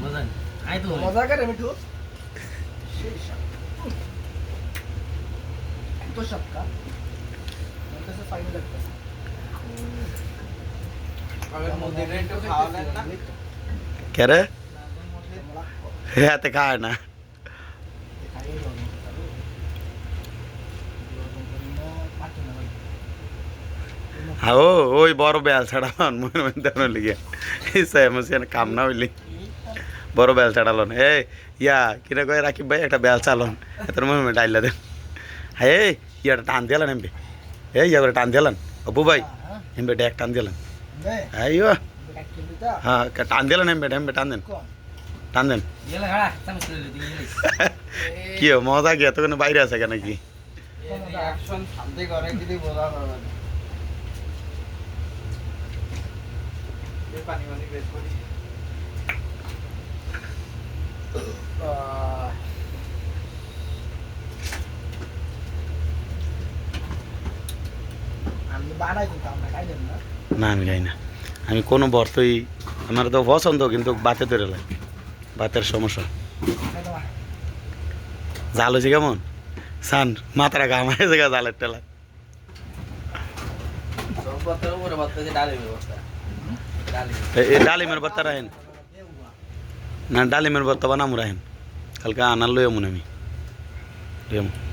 মজা আই তো মজা করে মিঠু এত সবকা আমার কাছে ফাইনাল লাগতেছে কে রে? হাতে খায় না। হ্যাঁ ও, ওই বড় বেল ছাড়ালন মনে মনে দেওয়ার লিগে ইসে মুসিয়ান কাম না হইলি। বড় বেল ছাড়ালন এ ইয়া কিনা কয়ে, রাকিব ভাই, একটা বেল চালন এত মনে মনে ডাইলা দেন এই, ইয়াটা টান দিয়ালেন এমবি এই, ইয়া করে টান দিয়ালেন অবু ভাই এমবে ডেক টান দিয়ালেন আইও হ্যাঁ কা- টান দিলেন এমবে এমবে টান দেন। টান দেন। কি মজা গিয়া তো বাইরে আছে কেন কি না আমি খাই না। আমি কোনো বর্তই আমার তো পছন্দ কিন্তু বাতে ধরে লাগে। বাতের সমস্যা। জাল হয়েছে কেমন? সান মাথাটা ঘাম হয়ে গেছে জালের টেলা। ডালিমের ভর্তা রাখেন না ডালিমের ভর্তা বানামু রাখেন কালকে আনার লইয়া মনে আমি লইয়ামু